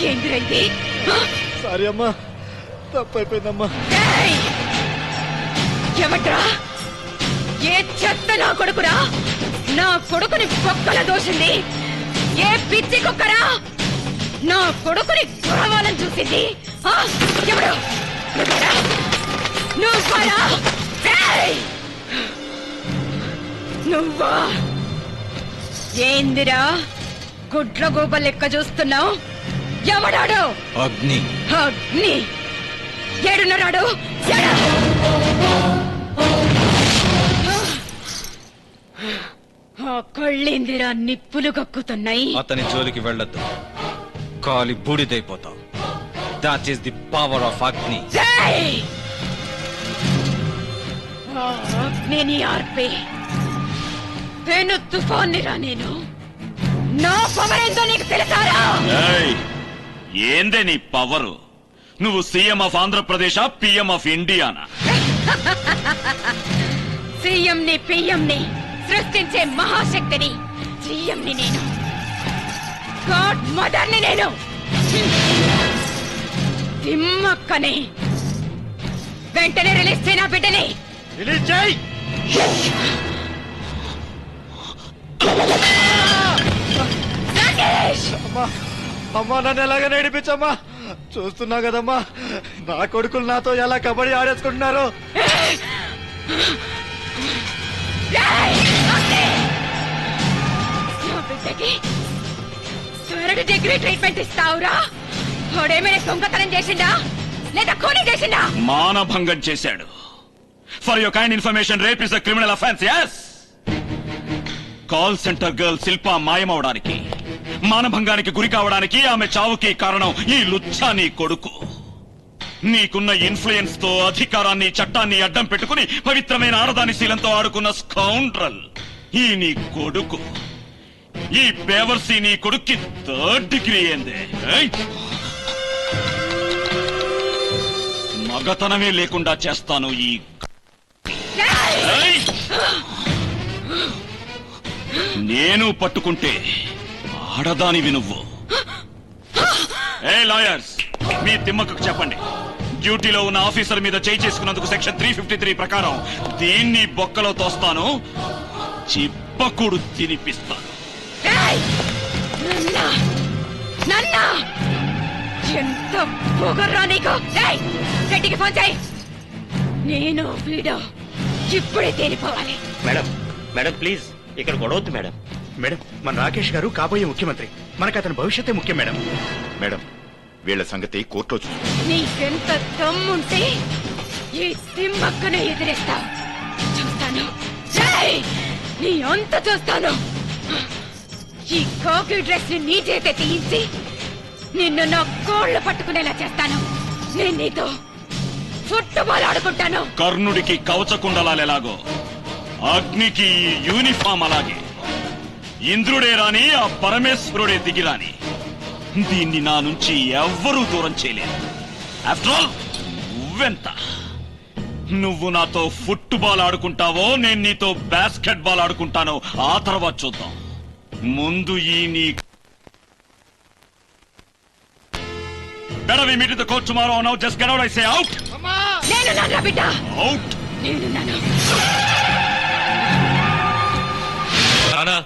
ఏంద్రైంది sorry అమ్మా తప్పైపోయిందమ్మా. ఏయ్! ఏ చెత్త నా కొడుకురా? నా కొడుకుని కుక్కల దోషింది ఏ పిచ్చి కుక్కరా? నా కొడుకుని కురవాలని చూసింది. ఆ, ఎవడు? నువ్వేరా? నువ్వరా? ఏయ్! నువ్వా? ఏందిరా? గుడ్ల గోబ లెక్క చూస్తున్నావు? ఎవడాడు? అగ్ని. అగ్ని. ఏడున్నరాడు? కళ్ళేందిరా నిప్పులు కక్కుతున్నాయి? అతని జోలికి వెళ్ళొద్దు. కాలి బూడిదైపోతావు. That is the power of Agni. అగ్నిని ఆర్పే. పెను తుఫాన్నిరా నేను. నా పవర్ ఏందో నీకు తెలుసారా ఏయ్, ఏందే నీ పవరు? నువ్వు CM of Andhra Pradesh PM of Indiana? CM ని పిఎం ని సృష్టించే మహాశక్తిని సీఎం ని నేను. గాడ్ మదర్ని నేను. తిమ్మక్కని వెంటనే రిలీజ్ చేయి నా బిడ్డని. రిలీజ్ చేయి! అమ్మా అమ్మా నన్ను ఎలాగ నేడిపించమ్మా చూస్తున్నా కదమ్మా నా కొడుకులు నాతో ఎలా కబడ్డీ ఆడేసుకుంటున్నారు. డిగ్రీ ట్రీట్మెంట్ ఇస్తావురా? వాడేమైనా దొంగతనం చేసిండా? లేదా ఖూనీ చేసిండా? మానభంగం చేశాడు. For your kind information rape is a criminal offence call centre girl Shilpa మాయమవడానికి. మానభంగానికి గురి కావడానికి ఆమె చావుకి కారణం ఈ లుచ్చా నీ కొడుకు నీకున్న ఇన్ఫ్లుయెన్స్తో అధికారాన్ని చట్టాన్ని అడ్డం పెట్టుకుని పవిత్రమైన ఆడదాని శీలంతో ఆడుకున్న స్కౌండ్రల్ ఈ నీ కొడుకు ఈ బేవర్సీ నీ కొడుక్కి థర్డ్ డిగ్రీ ఏందే ఏయ్! మగతనమే లేకుండా చేస్తాను ఈ! నేను పట్టుకుంటే ఆడదానివి నువ్వు. ఏ లాయర్స్ మీ తిమ్మకు చెప్పండి. డ్యూటీలో ఉన్న ఆఫీసర్ మీద చేయి చేసుకున్నందుకు సెక్షన్ త్రీ ఫిఫ్టీ త్రీ ప్రకారం దీన్ని బొక్కలో తోస్తాను చిప్పకుడు తినిపిస్తాను. రేయ్! నన్న! నన్న! ఎంత పొగర్రా నీకు? రేయ్! రెడ్డికి ఫోన్ చేయి. నేను వీడు ఇప్పుడే తేలిపోవాలి. మేడం మేడం ప్లీజ్ ఇక్కడ గొడవద్దు మేడం. మేడం మన రాకేష్ గారు కాబోయే ముఖ్యమంత్రి. మనకు అతని భవిష్యత్తే ముఖ్యం మేడం. మేడం వీళ్ళ సంగతి కోర్టులో నీకెంత దమ్ముంటే ఈ చూస్తాను! నీ అంత చూస్తాను. ఈ కాకి డ్రెస్ని నీ చేతే తీయించి నిన్ను నా కోళ్ళు పట్టుకునేలా చేస్తాను. నేను నీతో ఫుట్బాల్ ఆడుకుంటాను. కర్ణుడికి కవచకుండలాలెలాగో అగ్నికి ఈ యూనిఫామ్ అలాగే. ఇంద్రుడే రాని ఆ పరమేశ్వరుడే దిగిరాని దీన్ని నా నుంచి ఎవ్వరూ దూరం చేయలేరు. ఆఫ్టర్ ఆల్ నువ్వెంత? నువ్వు నాతో ఫుట్బాల్ ఆడుకుంటావో నేను నీతో బాస్కెట్ బాల్ ఆడుకుంటానో ఆ తర్వాత చూద్దాం. ముందు ఈ నీ నేను నా బిడ్డ! Out. నేను నన్ను రానా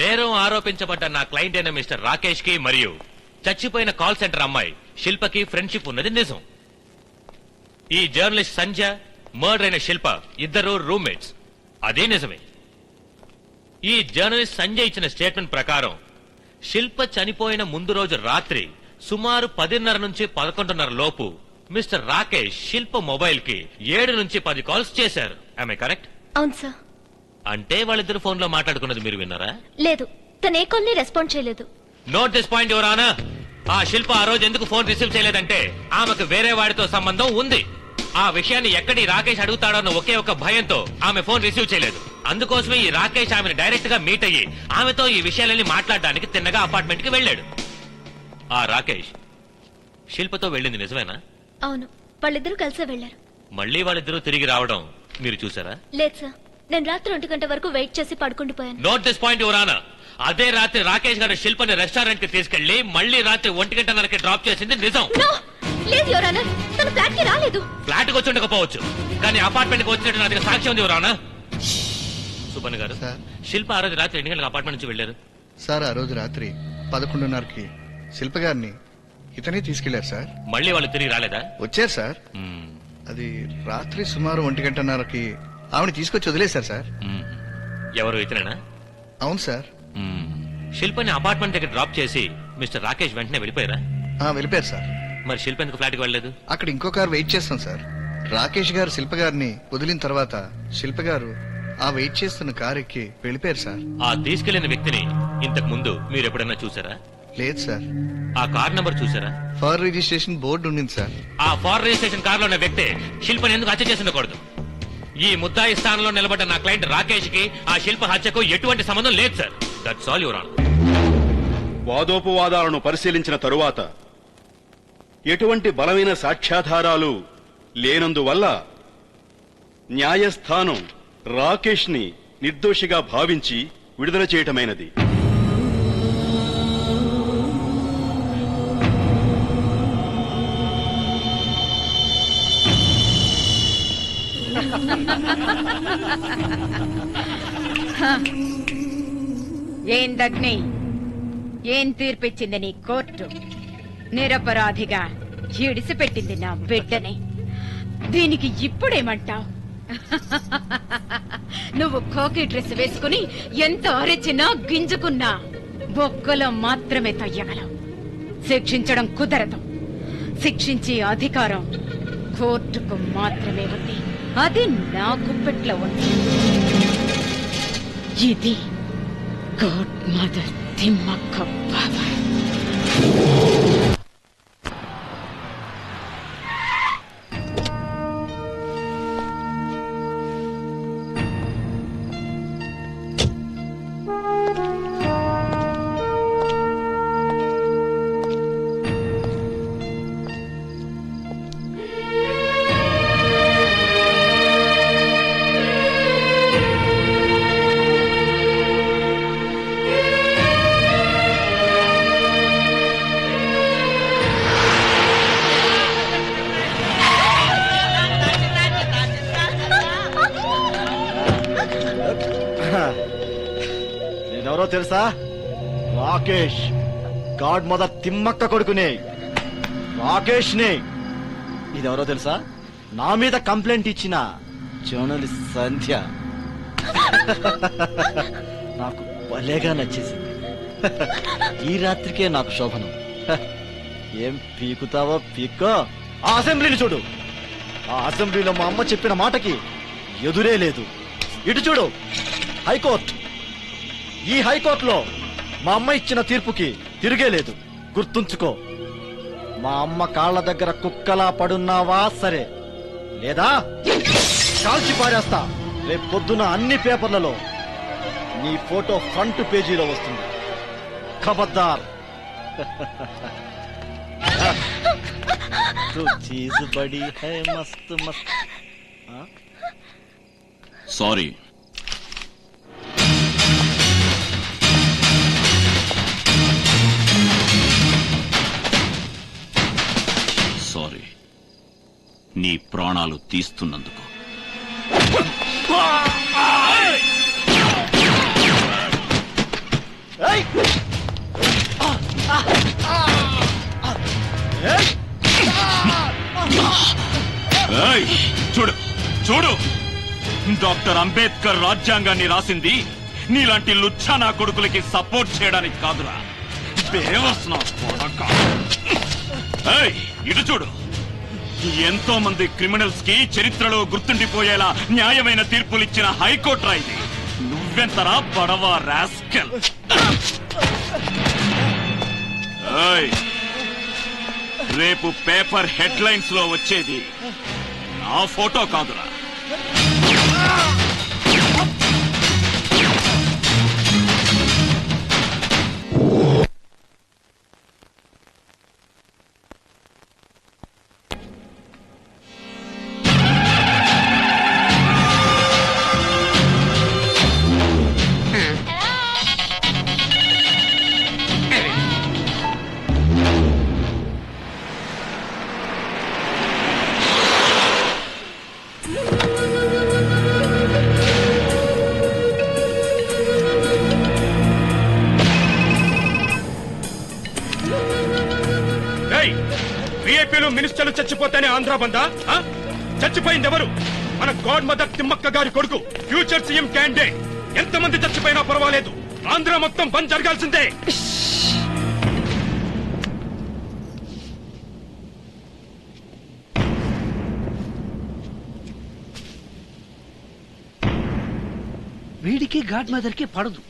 నేరం ఆరోపించబడ్డ నా క్లయింట్ అయిన మిస్టర్ రాకేష్కి మరియు చచ్చిపోయిన కాల్ సెంటర్ అమ్మాయి శిల్పకి ఫ్రెండ్షిప్ ఉన్నది నిజం. ఈ జర్నలిస్ట్ సంజ మర్డర్ అయిన శిల్ప ఇద్దరు రూమ్మేట్స్ అదే నిజమే. ఈ జర్నలిస్ట్ సంజయ్ ఇచ్చిన స్టేట్మెంట్ ప్రకారం శిల్ప చనిపోయిన ముందు రోజు రాత్రి సుమారు పదిన్నర నుంచి పదకొండున్నర లోపు మిస్టర్ రాకేష్ శిల్ప మొబైల్కి ఏడు నుంచి పది కాల్స్ చేశారు. ఆమె కరెక్ట్ అవును సార్ అంటే వాళ్ళిద్దరు ఫోన్లో మాట్లాడుకున్నది మీరు విన్నారా? లేదు తన ఏ కాల్ని రెస్పాండ్ చేయలేదు. నోట్ దిస్ పాయింట్ యువరానా ఆ శిల్ప ఆ రోజు ఎందుకు ఫోన్ రిసీవ్ చేయలేదంటే ఆమెకు వేరే వాడితో సంబంధం ఉంది. ఆ విషయాన్ని ఎక్కడి రాకేష్ అడుగుతాడన్న ఒకే ఒక భయంతో ఆమె ఫోన్ రిసీవ్ చేయలేదు. అందుకోసమే ఈ రాకేష్ ఆమెను డైరెక్ట్గా మీట్ అయ్యి ఆమెతో ఈ విషయాలన్నీ మాట్లాడడానికి తిన్నగా అపార్ట్మెంట్కి వెళ్ళాడు. ఆ రాకేష్ శిల్పతో వెళ్ళింది నిజమేనా? అవును వాళ్ళిద్దరూ కలిసే వెళ్ళారు మళ్ళీ వాళ్ళిద్దరూ తిరిగి రావడం మీరు చూసారా? లేదు సార్ నేను రాత్రి ఒంటి గంట వరకు వెయిట్ చేసి పడుకుండిపోయాను. Note this point your honour అదే రాత్రి రాకేష్ గారు శిల్పని రెస్టారెంట్కి తీసుకెళ్ళి మళ్ళీ రాత్రి ఒంటి గంటన్నరకి డ్రాప్ చేసింది నిజం. నో లేదు యువరానర్ తన ఫ్లాట్కి రాలేదు. ఫ్లాట్కి వచ్చి ఉండకపోవచ్చు. కానీ అపార్ట్మెంట్కి వచ్చినట్టు నాకు సాక్ష్యం ఉంది యువరానా సుబ్బన్ గారు సార్. శిల్ప ఆ రోజు రాత్రి ఎన్ని గంటలకు అపార్ట్మెంట్ నుంచి వెళ్ళారు? సార్ ఆ రోజు రాత్రి పదకొండున్నరకి శిల్ప గారిని ఇతనే తీసుకెళ్ళారు సార్. మళ్ళీ వాళ్ళు తిరిగి రాలేదా? వచ్చారు సార్. మ్మ్. అది రాత్రి సుమారు ఒంటి గంటన్నరకి ఆవిడ తీసుకొచ్చి వదిలేశారు సార్. ఎవరు ఇతనేనా? అవును సార్. శిల్పని అపార్ట్మెంట్ దగ్గర డ్రాప్ చేసి మిస్టర్ రాకేష్ వెంటనే వెళ్ళిపోయారా? ఆ, వెళ్ళిపోయారు సార్. మరి శిల్ప ఎందుకు ఫ్లాట్కి వెళ్ళలేదు? అక్కడ ఇంకో కారు వెయిట్ చేస్తాం సార్. రాకేష్ గారు శిల్ప గారిని వదిలిన తర్వాత శిల్ప గారు ఆ వెయిట్ చేస్తున్న కారు ఎక్కి వెళ్ళిపోయారు సార్. ఆ తీసుకెళ్ళిన వ్యక్తిని ఇంతకు ముందు మీరు ఎప్పుడైనా చూసారా? లేదు సార్. ఆ కార్ నంబర్ చూసారా? ఫార్ రిజిస్ట్రేషన్ బోర్డు ఉండింది సార్. ఆ ఫార్ రిజిస్ట్రేషన్ కార్లో ఉన్న వ్యక్తి శిల్పని ఎందుకు హత్య చేసి ఉండకూడదు ఈ ముద్దాయి స్థానంలో నిలబడ్డ నా క్లయింట్ రాకేష్కి ఆ శిల్ప హత్యకు ఎటువంటి సంబంధం లేదు సార్. దట్స్ ఆల్ యువర్ వాదోపవాదాలను పరిశీలించిన తరువాత ఎటువంటి బలమైన సాక్ష్యాధారాలు లేనందువల్ల న్యాయస్థానం రాకేష్ని నిర్దోషిగా భావించి విడుదల చేయటమైనది. ఏందగ్ని ఏం తీర్పిచ్చింది నీ కోర్టు? నిరపరాధిగా ఇడిసిపెట్టింది నా బిడ్డని. దీనికి ఇప్పుడేమంటావు? నువ్వు కోకి డ్రెస్ వేసుకుని ఎంత అరిచినా గింజుకున్నా బొక్కలో మాత్రమే తయ్యగలవు. శిక్షించడం కుదరదు. శిక్షించే అధికారం కోర్టుకు మాత్రమే ఉంది. అది నా గుప్పెట్లో ఉంది ఇది గాడ్ మదర్ తిమ్మక్క బాబా ఎవరో తెలుసా? రాకేష్. గాడ్ మదర్ తిమ్మక్క కొడుకునే. రాకేష్ ఇది ఇదెవరో తెలుసా? నా మీద కంప్లైంట్ ఇచ్చిన జర్నలిస్ట్ సంధ్య. నాకు భలేగా నచ్చేసింది. ఈ రాత్రికే నాకు శోభనం. ఏం పీకుతావో పీక్కో? ఆ అసెంబ్లీని చూడు. ఆ అసెంబ్లీలో మా అమ్మ చెప్పిన మాటకి ఎదురే లేదు. ఇటు చూడు. హైకోర్టు. ఈ హైకోర్టులో మా అమ్మ ఇచ్చిన తీర్పుకి తిరిగేలేదు. గుర్తుంచుకో. మా అమ్మ కాళ్ళ దగ్గర కుక్కలా పడున్నావా? సరే. లేదా? కాల్చి పారేస్తా. రేపు పొద్దున అన్ని పేపర్లలో నీ ఫోటో ఫ్రంట్ పేజీలో వస్తుంది. ఖబర్దార్. సారీ. నీ ప్రాణాలు తీస్తున్నందుకు. చూడు చూడు. డాక్టర్ అంబేద్కర్ రాజ్యాంగాన్ని రాసింది నీలాంటి లుచ్చానా కొడుకులకి సపోర్ట్ చేయడానికి కాదురా. దేవస్నా ఇటు చూడు. ఎంతో మంది క్రిమినల్స్కి చరిత్రలో గుర్తుండిపోయేలా న్యాయమైన తీర్పులు ఇచ్చిన హైకోర్టు రా ఇది. నువ్వెంతరా బడవా రాస్కెల్? రేపు పేపర్ హెడ్లైన్స్లో వచ్చేది నా ఫోటో కాదురా. మినిస్టర్లు చచ్చిపోతేనే ఆంధ్ర బందా? చచ్చిపోయింది ఎవరు మన గాడ్ మదర్ తిమ్మక్క గారి కొడుకు ఫ్యూచర్ సీఎం క్యాండిడేట్. ఎంతమంది చచ్చిపోయినా పర్వాలేదు. ఆంధ్ర మొత్తం బంద్ జరగాల్సిందే. వీడికి గాడ్ మదర్కి పడదు.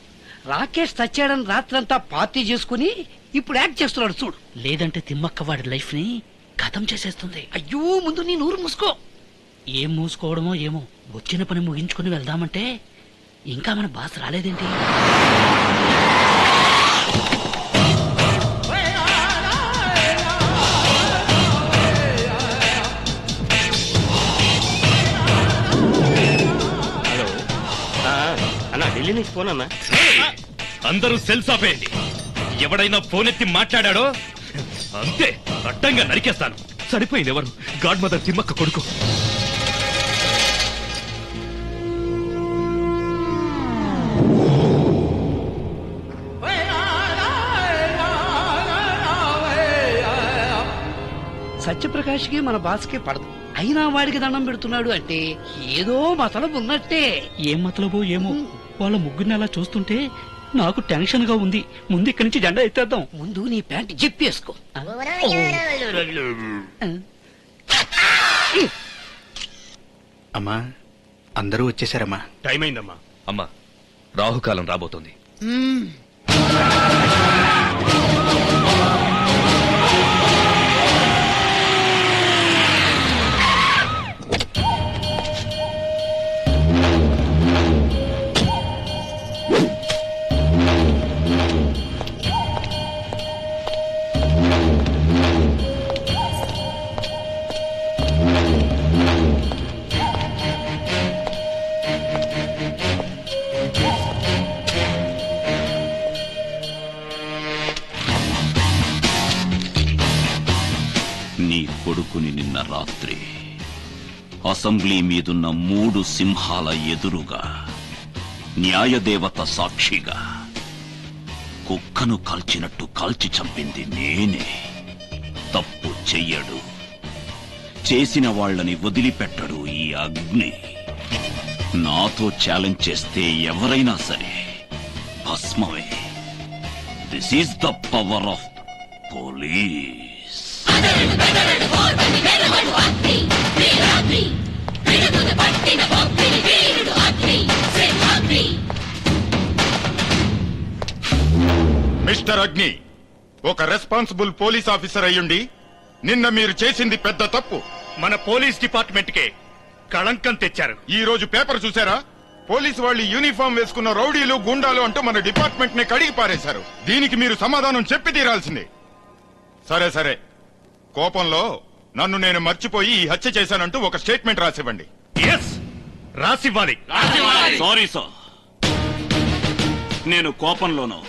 రాకేష్ చచ్చాడని రాత్రంతా పార్టీ చేసుకుని ఇప్పుడు యాక్ట్ చేస్తున్నాడు చూడు. లేదంటే తిమ్మక్క వాడి లైఫ్ని ఖతం చేసేస్తుంది. అయ్యో ముందు నీ నూరు మూసుకో. ఏం మూసుకోవడమో ఏమో వచ్చిన పని ముగించుకుని వెళ్దామంటే ఇంకా మన బాస్ రాలేదేంటి? హలో. అన్న ఢిల్లీ నుంచి ఫోన్ అన్నా. అందరూ సెల్స్ ఆపేయండి. ఎవడైనా ఫోన్ ఎత్తి మాట్లాడాడో? అంతే అడ్డంగా నరికేస్తాను. సరిపోయింది ఎవరు? గాడ్ మదర్ తిమ్మక్క కొడుకు. సత్యప్రకాష్కి మన బాస్కి పడదు. అయినా వాడికి దండం పెడుతున్నాడు అంటే ఏదో మతలబు ఉన్నట్టే. ఏం మతలబో ఏమో? వాళ్ళ ముగ్గురిని అలా చూస్తుంటే నాకు టెన్షన్గా ఉంది. ముందు ఇక్కడి నుంచి జెండా ఎత్తేద్దాం. ముందు నీ ప్యాంట్ జిప్పేసుకో అమ్మా అందరూ వచ్చేసారమ్మా. టైం అయిందమ్మా. అమ్మా రాహుకాలం రాబోతోంది. అసెంబ్లీ మీదున్న మూడు సింహాల ఎదురుగా న్యాయదేవత సాక్షిగా కుక్కను కాల్చినట్టు కాల్చి చంపింది నేనే. తప్పు చెయ్యడు. చేసిన వాళ్ళని వదిలిపెట్టడు ఈ అగ్ని. నాతో ఛాలెంజ్ చేస్తే ఎవరైనా సరే భస్మమే. This is the power of police mister Agni ఒక రెస్పాన్సిబుల్ పోలీస్ ఆఫీసర్ అయ్యుండి నిన్న మీరు చేసింది పెద్ద తప్పు. మన పోలీస్ డిపార్ట్మెంట్ కే కళంకం తెచ్చారు. ఈ రోజు పేపర్ చూసారా? పోలీస్ వాళ్ళు యూనిఫామ్ వేసుకున్న రౌడీలు గుండాలు అంటూ మన డిపార్ట్మెంట్ని కడిగి పారేశారు. దీనికి మీరు సమాధానం చెప్పి తీరాల్సిందే. సరే సరే. కోపంలో నన్ను నేను మర్చిపోయి ఈ హత్య చేశానంటూ ఒక స్టేట్మెంట్ రాసివ్వండి. ఎస్ రాసివ్వాలి. సారీ సార్ నేను కోపంలోనో.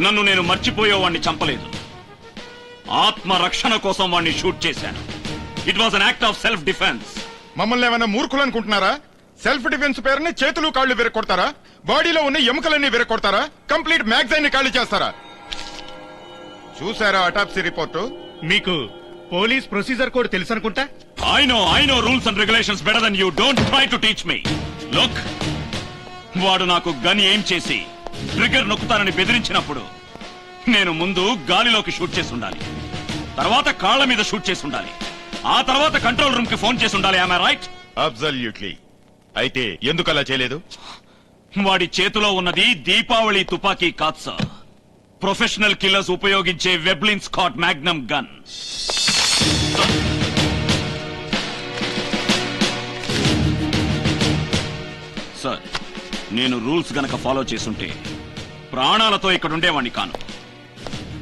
నన్ను నేను మర్చిపోయే వాణ్ణి చంపలేదు. ఆత్మ రక్షణ కోసం వాణ్ణి షూట్ చేశాను. It was an act of self defence మమ్మల్ని ఏమైనా మూర్ఖులు అనుకుంటున్నారా? సెల్ఫ్ డిఫెన్స్ పేరుని చేతులు కాళ్ళు విరగొడతారా? బాడీలో ఉన్న ఎముకలన్నీ విరగొడతారా? కంప్లీట్ మ్యాగజైన్ని ఖాళీ చేస్తారా? చూసారా అటాప్సీ రిపోర్టు మీకు పోలీస్ ప్రొసీజర్ కోడ్ తెలుసు అనుకుంటా I know I know rules and regulations better than you don't try to teach me look వాడు నాకు గన్ ఏం చేసి ట్రిగర్ నొక్కుతానని బెదిరించినప్పుడు నేను ముందు గాలిలోకి షూట్ చేసి ఉండాలి. తర్వాత కాళ్ళ మీద షూట్ చేసి ఉండాలి. ఆ తర్వాత కంట్రోల్ రూమ్కి ఫోన్ చేసి ఉండాలి ఆమె రైట్ అబ్జల్యూట్లీ అయితే ఎందుకు అలా చేయలేదు? వాడి చేతిలో ఉన్నది దీపావళి తుపాకీ కాదు సార్ ప్రొఫెషనల్ కిల్లర్స్ ఉపయోగించే Webley Scott magnum gun sir నేను రూల్స్ గనక ఫాలో చేసుంటే ప్రాణాలతో ఇక్కడ ఉండేవాణ్ణి కాను.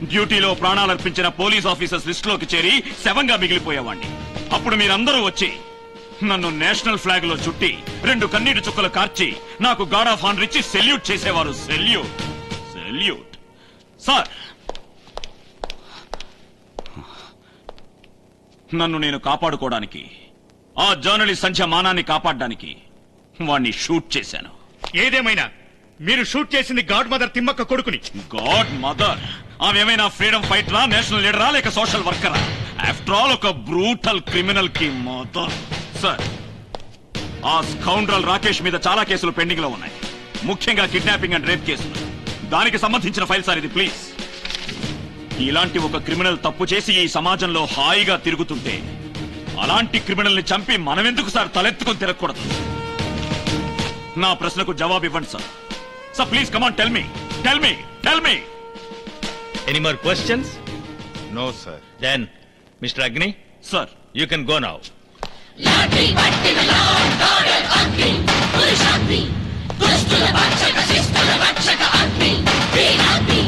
డ్యూటీలో ప్రాణాలర్పించిన పోలీస్ ఆఫీసర్స్ లిస్టులోకి చేరి శవంగా మిగిలిపోయేవాణ్ణి. అప్పుడు మీరందరూ వచ్చి నన్ను నేషనల్ ఫ్లాగ్లో చుట్టి రెండు కన్నీటి చుక్కలు కార్చి నాకు గాడ్ ఆఫ్ ఆనర్ ఇచ్చి సెల్యూట్ చేసేవారు. సెల్యూట్. సెల్యూట్. సార్! నన్ను నేను కాపాడుకోవడానికి ఆ జర్నలిస్ట్ సంఖ్య మానాన్ని కాపాడడానికి వాణ్ణి షూట్ చేశాను. ఏదేమైనా మీరు షూట్ చేసింది గాడ్ మదర్ తిమ్మక్క కొడుకుని. God mother? ఆమె ఏమైనా ఫ్రీడమ్ ఫైటరా నేషనల్ లీడరా లేక సోషల్ వర్కరా? ఆఫ్టర్ ఆల్ ఒక బ్రూటల్ క్రిమినల్కి మదర్. సార్ ఆ స్కౌండ్రల్ రాకేష్ మీద చాలా కేసులు పెండింగ్లో ఉన్నాయి. ముఖ్యంగా కిడ్నాపింగ్ అండ్ రేప్ కేసులు. దానికి సంబంధించిన ఫైల్ సార్ ఇది ప్లీజ్. ఇలాంటి ఒక క్రిమినల్ తప్పు చేసి ఈ సమాజంలో హాయిగా తిరుగుతుంటే అలాంటి క్రిమినల్ని చంపి మనమెందుకు సార్ తలెత్తుకొని తిరగకూడదు? నా ప్రశ్నకు జవాబు ఇవ్వండి sir sir please come on tell me tell me tell me any more questions no sir then mister Agni sir you can go now పురుషాగ్ని దుష్టుల భక్షక శిస్తుల రక్షక అగ్ని వీరాగ్ని.